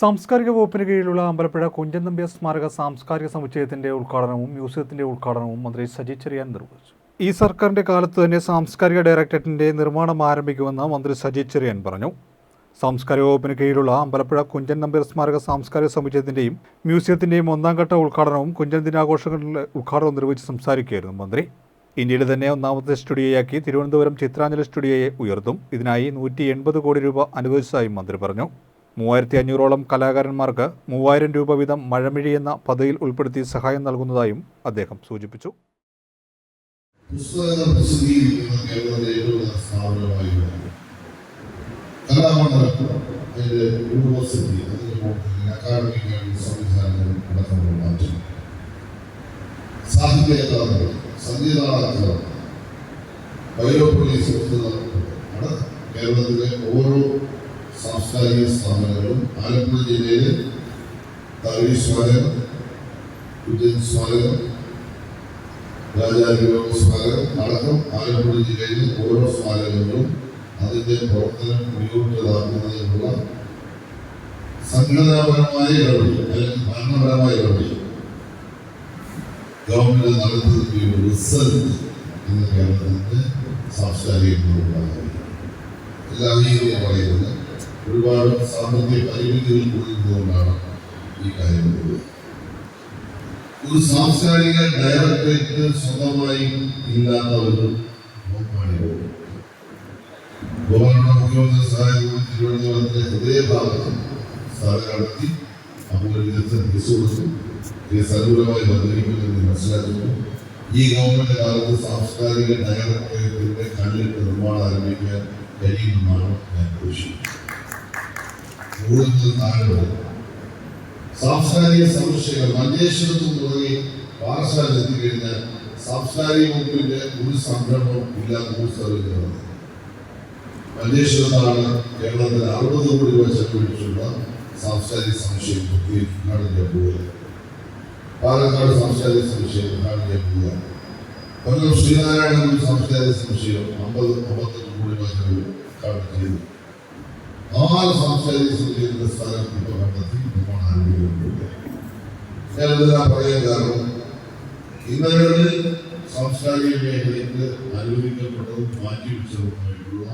സാംസ്കാരിക വകുപ്പിന് കീഴിലുള്ള അമ്പലപ്പുഴ കുഞ്ചൻ നമ്പ്യ സ്മാരക സാംസ്കാരിക സമുച്ചയത്തിന്റെ ഉദ്ഘാടനവും മ്യൂസിയത്തിന്റെ ഉദ്ഘാടനവും മന്ത്രി സജി ചെറിയാൻ നിർവഹിച്ചു. ഈ സർക്കാരിന്റെ കാലത്ത് തന്നെ സാംസ്കാരിക ഡയറക്ടറേറ്റിന്റെ നിർമ്മാണം ആരംഭിക്കുമെന്ന് മന്ത്രി സജി ചെറിയാൻ പറഞ്ഞു. സാംസ്കാരിക വകുപ്പിന് കീഴിലുള്ള അമ്പലപ്പുഴ കുഞ്ചൻ നമ്പ്യർ സ്മാരക സാംസ്കാരിക സമുച്ചയത്തിന്റെയും മ്യൂസിയത്തിന്റെയും ഒന്നാം ഘട്ട ഉദ്ഘാടനവും കുഞ്ചൻ ദിനാഘോഷങ്ങളുടെ ഉദ്ഘാടനം നിർവഹിച്ച് സംസാരിക്കുകയായിരുന്നു മന്ത്രി. ഇന്ത്യയിൽ തന്നെ ഒന്നാമത്തെ സ്റ്റുഡിയോയാക്കി തിരുവനന്തപുരം ചിത്രാഞ്ജലി സ്റ്റുഡിയോയെ ഉയർത്തും. ഇതിനായി നൂറ്റി കോടി രൂപ അനുവദിച്ചതായും മന്ത്രി പറഞ്ഞു. മൂവായിരത്തി അഞ്ഞൂറോളം കലാകാരന്മാർക്ക് മൂവായിരം രൂപ വീതം മഴമിഴി എന്ന പദ്ധതിയിൽ ഉൾപ്പെടുത്തി സഹായം നൽകുന്നതായും അദ്ദേഹം സൂചിപ്പിച്ചു. കേരളത്തിലെ ഓരോ സാംസ്കാരിക സ്ഥാപനങ്ങളും ആലപ്പുഴ ജില്ലയിലെ തകഴി സ്മാരകം ഉജ്ജൻ സ്മാരകം രാജാവിന്റെ സ്മാരകം അടക്കം ആലപ്പുഴ ജില്ലയിലെ ഓരോ സ്മാരകങ്ങളും അതിന്റെ പ്രവർത്തനം മുന്നോട്ടതാക്കുന്നതിനുള്ള സംഘടനാപരമായ ഇടപെടൽ അല്ലെങ്കിൽ ഭരണപരമായ ഇടപെടൽ. ഗവൺമെന്റ് നടത്തുന്ന റിസൾട്ട് എന്ന കേരളത്തിന്റെ സാംസ്കാരിക എല്ലാം പറയുന്നത് ഒരുപാട് സാമ്പത്തിക പരിമിതികൾ കൂടുന്നതുകൊണ്ടാണ് ഈ കാര്യം ഒരു സാംസ്കാരിക ഡയറക്ടറേറ്റ് സ്വന്തമായി ഇല്ലാത്ത ഒരു വകുപ്പാണിത് ഗവർണർ മുഖ്യമന്ത്രി സഹായത്തോടെ തിരുവനന്തപുരത്തിന്റെ ഹൃദയഭാഗത്ത് സ്ഥലം നടത്തി അപ്പോൾ ഒരു വിദഗ്ധൻ കേസ് കൊടുത്തു കേസ് അനുകൂലമായി വന്നിരിക്കുമെന്ന് മനസ്സിലാക്കുന്നു. ഈ ഗവൺമെന്റ് കാലത്ത് സാംസ്കാരിക ഡയറക്ടറേറ്റിന്റെ കണ്ണിട്ട് നിർമ്മാണം ആരംഭിക്കാൻ കഴിയുമെന്നാണ് ഞാൻ പ്രതീക്ഷിക്കുന്നത്. താഴെ വരും സാംസ്കാരിക സമുച്ചയങ്ങൾ മഞ്ചേശ്വരത്തും തുടങ്ങി പാറശാല എത്തിക്കഴിഞ്ഞാൽ സാംസ്കാരിക വകുപ്പിന്റെ ഒരു സംരംഭം ഇല്ലാത്ത ഒരു സ്ഥലം മഞ്ചേശ്വരത്താണ് കേരളത്തിൽ അറുപത് കോടി രൂപ ചെലവഴിച്ചുള്ള സാംസ്കാരിക സമുച്ചയം ഉദ്ഘാടനം ചെയ്യാൻ പോകുക പാലക്കാട് സാംസ്കാരിക സമുച്ചയം ഉദ്ഘാടനം ചെയ്യാൻ പോകുക കൊല്ലം ശ്രീനാരായണ സാംസ്കാരിക സമുച്ചയം അമ്പത് അമ്പത്തൊന്ന് കോടി രൂപ ചെലവ് ഉദ്ഘാടനം ചെയ്തു. സാംസ്കാരിക സമുച്ചയത്തിന്റെ സ്ഥലം ഇപ്പോൾ കണ്ടെത്തി നിർമ്മാണം ആരംഭിക്കുന്നുണ്ട്. ഞാനിതെല്ലാം പറയാൻ കാരണം ഇന്നലെ സാംസ്കാരിക മേഖലയ്ക്ക് അനുവദിക്കപ്പെട്ടതും മാറ്റിവെച്ചതുമായിട്ടുള്ള